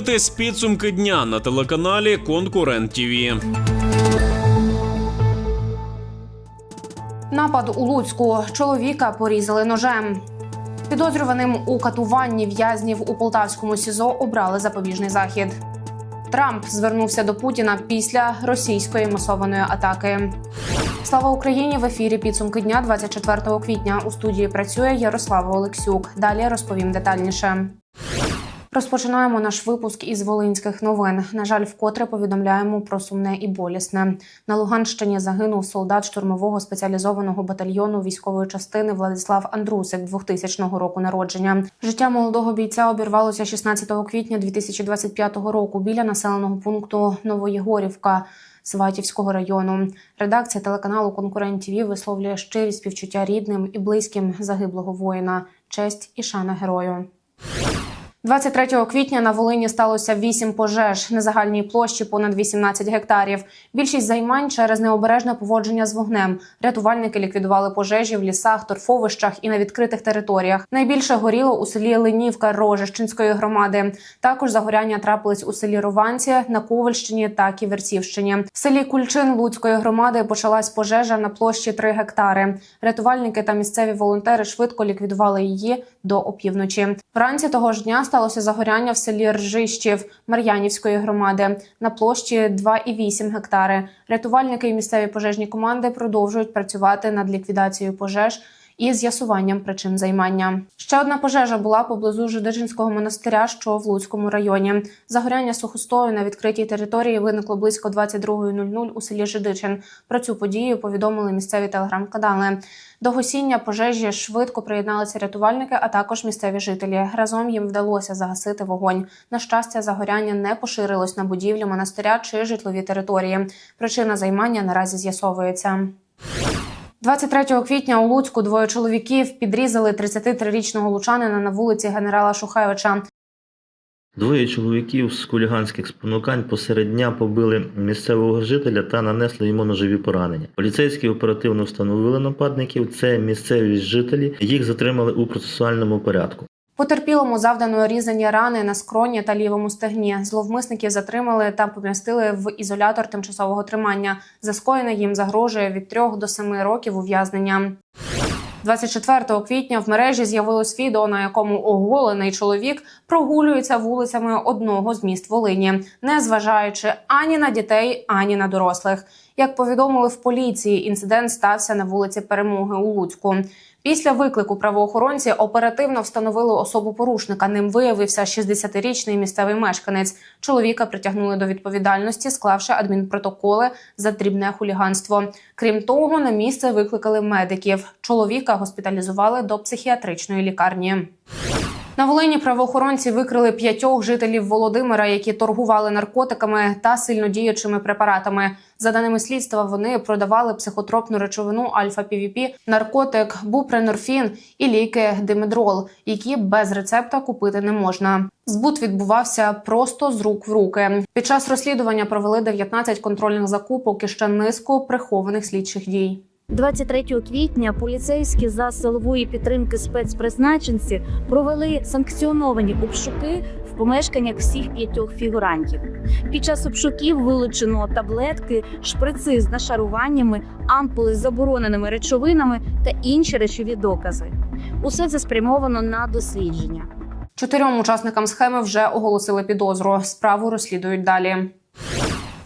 Дивитесь підсумки дня на телеканалі Конкурент ТІВІ. Напад у Луцьку чоловіка порізали ножем. Підозрюваним у катуванні в'язнів у полтавському СІЗО обрали запобіжний захід. Трамп звернувся до Путіна після російської масованої атаки. Слава Україні! В ефірі підсумки дня 24 квітня. У студії працює Ярослава Олексюк. Далі розповім детальніше. Розпочинаємо наш випуск із волинських новин. На жаль, вкотре повідомляємо про сумне і болісне. На Луганщині загинув солдат штурмового спеціалізованого батальйону військової частини Владислав Андрусик 2000 року народження. Життя молодого бійця обірвалося 16 квітня 2025 року біля населеного пункту Новоєгорівка. Сватівського району редакція телеканалу Конкурент ТІВІ висловлює щирі співчуття рідним і близьким загиблого воїна, честь і шана герою. 23 квітня на Волині сталося 8 пожеж на загальній площі понад 18 гектарів. Більшість займань через необережне поводження з вогнем. Рятувальники ліквідували пожежі в лісах, торфовищах і на відкритих територіях. Найбільше горіло у селі Ленівка Рожищенської громади. Також загоряння трапились у селі Рованці на Ковальщині та Ківерцівщині. В селі Кульчин Луцької громади почалась пожежа на площі 3 гектари. Рятувальники та місцеві волонтери швидко ліквідували її до опівночі. Вранці того ж дня сталося загоряння в селі Ржищів Мар'янівської громади на площі 2,8 гектари. Рятувальники і місцеві пожежні команди продовжують працювати над ліквідацією пожеж. І з'ясуванням причин займання ще одна пожежа була поблизу Жидичинського монастиря, що в Луцькому районі. Загоряння сухостою на відкритій території виникло близько 22.00 у селі Жидичин. Про цю подію повідомили місцеві телеграм-канали. До гасіння пожежі швидко приєдналися рятувальники, а також місцеві жителі. Разом їм вдалося загасити вогонь. На щастя, загоряння не поширилось на будівлю монастиря чи житлові території. Причина займання наразі з'ясовується. 23 квітня у Луцьку двоє чоловіків підрізали 33-річного лучанина на вулиці генерала Шухевича. Двоє чоловіків з хуліганських спонукань посеред дня побили місцевого жителя та нанесли йому ножові поранення. Поліцейські оперативно встановили нападників. Це місцеві жителі. Їх затримали у процесуальному порядку. Потерпілому завдано різані рани на скроні та лівому стегні. Зловмисників затримали та помістили в ізолятор тимчасового тримання. За скоєне їм загрожує від 3 до 7 років ув'язнення. 24 квітня в мережі з'явилось відео, на якому оголений чоловік прогулюється вулицями одного з міст Волині, не зважаючи ані на дітей, ані на дорослих. Як повідомили в поліції, інцидент стався на вулиці Перемоги у Луцьку. Після виклику правоохоронці оперативно встановили особу порушника. Ним виявився 60-річний місцевий мешканець. Чоловіка притягнули до відповідальності, склавши адмінпротоколи за дрібне хуліганство. Крім того, на місце викликали медиків. Чоловіка госпіталізували до психіатричної лікарні. На Волині правоохоронці викрили п'ятьох жителів Володимира, які торгували наркотиками та сильнодіючими препаратами. За даними слідства, вони продавали психотропну речовину альфа-півіпі, наркотик, бупренорфін і ліки димедрол, які без рецепта купити не можна. Збут відбувався просто з рук в руки. Під час розслідування провели 19 контрольних закупок і ще низку прихованих слідчих дій. 23 квітня поліцейські за силової підтримки спецпризначенці провели санкціоновані обшуки в помешканнях всіх п'ятьох фігурантів. Під час обшуків вилучено таблетки, шприци з нашаруваннями, ампули з забороненими речовинами та інші речові докази. Усе це спрямовано на дослідження. Чотирьом учасникам схеми вже оголосили підозру. Справу розслідують далі.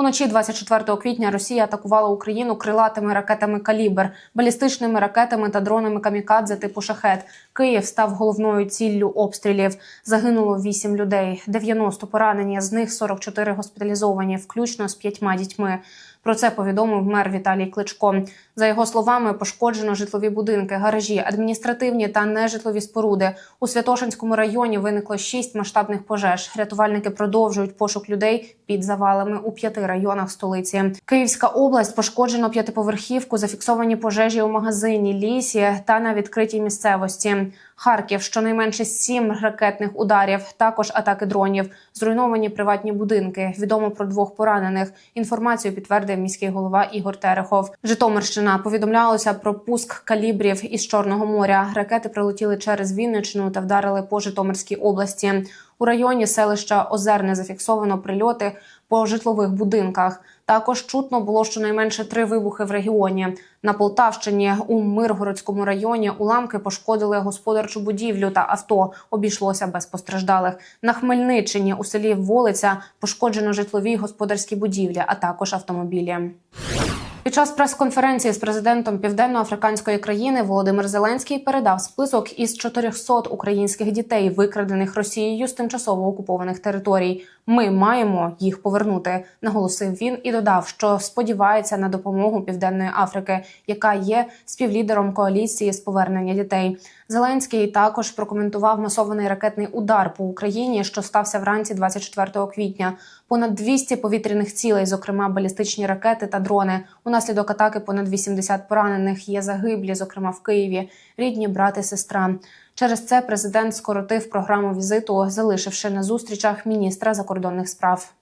Уночі 24 квітня Росія атакувала Україну крилатими ракетами Калібр, балістичними ракетами та дронами камікадзе типу шахет. Київ став головною ціллю обстрілів. Загинуло 8 людей, 90 поранені, з них 44 госпіталізовані, включно з п'ятьма дітьми. Про це повідомив мер Віталій Кличко. За його словами, пошкоджено житлові будинки, гаражі, адміністративні та нежитлові споруди. У Святошинському районі виникло шість масштабних пожеж. Рятувальники продовжують пошук людей під завалами у п'яти районах столиці. Київська область пошкоджено п'ятиповерхівку, зафіксовані пожежі у магазині, лісі та на відкритій місцевості. Харків щонайменше сім ракетних ударів, також атаки дронів, зруйновані приватні будинки. Відомо про двох поранених. Інформацію підтвердив міський голова Ігор Терехов. Житомирщина повідомлялося про пуск калібрів із Чорного моря. Ракети прилетіли через Вінниччину та вдарили по Житомирській області. У районі селища Озерне зафіксовано прильоти по житлових будинках. Також чутно було щонайменше три вибухи в регіоні. На Полтавщині у Миргородському районі уламки пошкодили господарчу будівлю та авто. Обійшлося без постраждалих. На Хмельниччині у селі Волиця пошкоджено житлові господарські будівлі, а також автомобілі. Під час прес-конференції з президентом південноафриканської країни Володимир Зеленський передав список із 400 українських дітей, викрадених Росією з тимчасово окупованих територій. Ми маємо їх повернути, наголосив він і додав, що сподівається на допомогу Південної Африки, яка є співлідером коаліції з повернення дітей. Зеленський також прокоментував масований ракетний удар по Україні, що стався вранці 24 квітня. Понад 200 повітряних цілей, зокрема балістичні ракети та дрони. Унаслідок атаки понад 80 поранених є загиблі, зокрема в Києві, рідні брат і сестра. Через це президент скоротив програму візиту, залишивши на зустрічах міністра закордонних справ.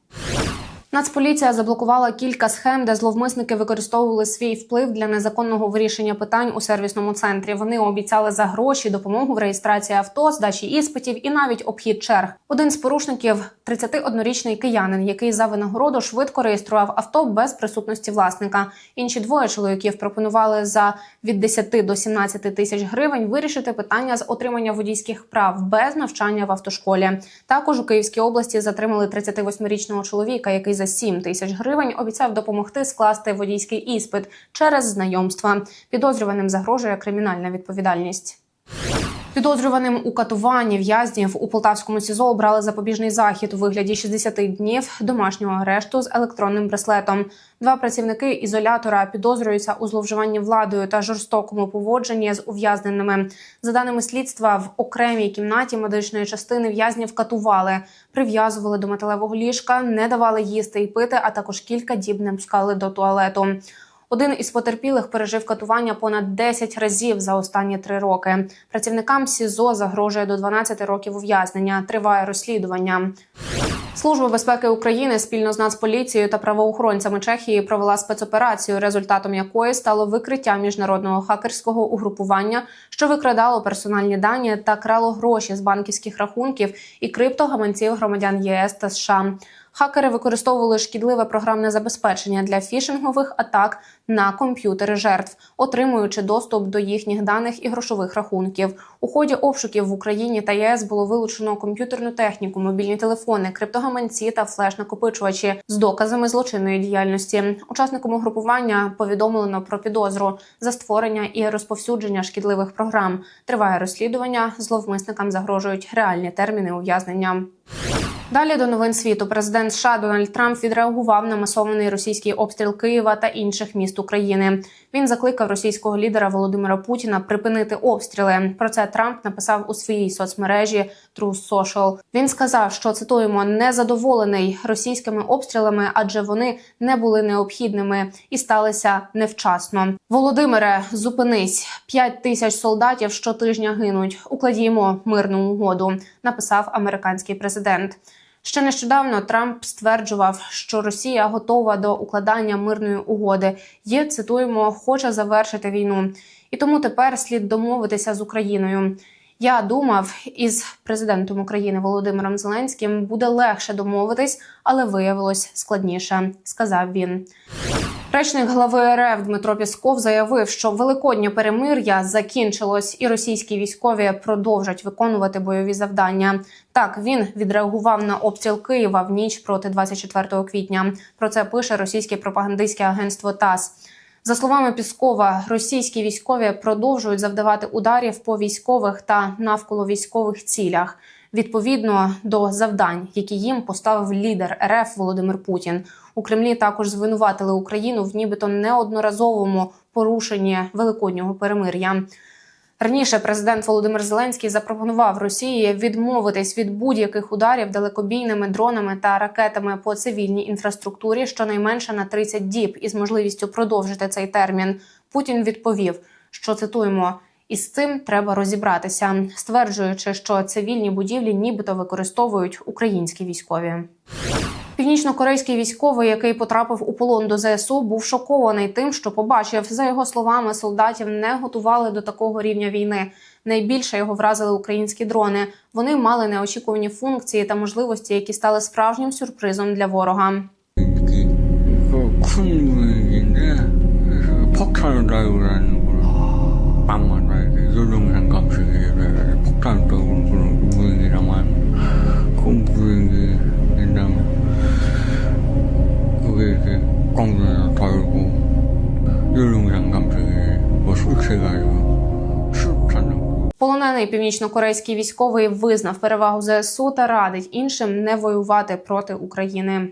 Нацполіція заблокувала кілька схем, де зловмисники використовували свій вплив для незаконного вирішення питань у сервісному центрі. Вони обіцяли за гроші допомогу в реєстрації авто, здачі іспитів і навіть обхід черг. Один з порушників 31-річний киянин, який за винагороду швидко реєстрував авто без присутності власника. Інші двоє чоловіків пропонували за від 10 до 17 тисяч гривень вирішити питання з отримання водійських прав без навчання в автошколі. Також у Київській області затримали 38-річного чоловіка, який за 7 тисяч гривень обіцяв допомогти скласти водійський іспит через знайомства. Підозрюваним загрожує кримінальна відповідальність. Підозрюваним у катуванні в'язнів у Полтавському СІЗО обрали запобіжний захід у вигляді 60 днів домашнього арешту з електронним браслетом. Два працівники ізолятора підозрюються у зловживанні владою та жорстокому поводженні з ув'язненими. За даними слідства, в окремій кімнаті медичної частини в'язнів катували, прив'язували до металевого ліжка, не давали їсти і пити, а також кілька діб не пускали до туалету. Один із потерпілих пережив катування понад 10 разів за останні три роки. Працівникам СІЗО загрожує до 12 років ув'язнення. Триває розслідування. Служба безпеки України спільно з Нацполіцією та правоохоронцями Чехії провела спецоперацію, результатом якої стало викриття міжнародного хакерського угрупування, що викрадало персональні дані та крало гроші з банківських рахунків і криптогаманців громадян ЄС та США. Хакери використовували шкідливе програмне забезпечення для фішингових атак на комп'ютери жертв, отримуючи доступ до їхніх даних і грошових рахунків. У ході обшуків в Україні та ЄС було вилучено комп'ютерну техніку, мобільні телефони, криптогаманці та флеш-накопичувачі з доказами злочинної діяльності. Учасникам угрупування повідомлено про підозру за створення і розповсюдження шкідливих програм. Триває розслідування. Зловмисникам загрожують реальні терміни ув'язнення. Далі до новин світу президент США Дональд Трамп відреагував на масований російський обстріл Києва та інших міст України. Він закликав російського лідера Володимира Путіна припинити обстріли. Про це Трамп написав у своїй соцмережі Truth Social. Він сказав, що цитуємо незадоволений російськими обстрілами, адже вони не були необхідними і сталися невчасно. Володимире, зупинись п'ять тисяч солдатів щотижня гинуть. Укладімо мирну угоду. Написав американський президент. Ще нещодавно Трамп стверджував, що Росія готова до укладання мирної угоди. Є цитуємо, хоче завершити війну, і тому тепер слід домовитися з Україною. Я думав, із президентом України Володимиром Зеленським буде легше домовитись, але виявилось складніше, сказав він. Речник глави РФ Дмитро Пісков заявив, що великоднє перемир'я закінчилось, і російські військові продовжать виконувати бойові завдання. Так він відреагував на обстріл Києва в ніч проти 24 квітня. Про це пише російське пропагандистське агентство ТАСС. За словами Піскова, російські військові продовжують завдавати ударів по військових та навколо військових цілях відповідно до завдань, які їм поставив лідер РФ Володимир Путін. У Кремлі також звинуватили Україну в нібито неодноразовому порушенні великоднього перемир'я. Раніше президент Володимир Зеленський запропонував Росії відмовитись від будь-яких ударів далекобійними дронами та ракетами по цивільній інфраструктурі щонайменше на 30 діб із можливістю продовжити цей термін. Путін відповів, що цитуємо: І з цим треба розібратися, стверджуючи, що цивільні будівлі нібито використовують українські військові. Північно-корейський військовий, який потрапив у полон до ЗСУ, був шокований тим, що побачив. За його словами, солдатів не готували до такого рівня війни. Найбільше його вразили українські дрони. Вони мали неочікувані функції та можливості, які стали справжнім сюрпризом для ворога. 이렇게 광주에서 달고 요동산 감식이 뭐 술취해가지고 술탄 Полонений північно-корейський військовий визнав перевагу ЗСУ та радить іншим не воювати проти України.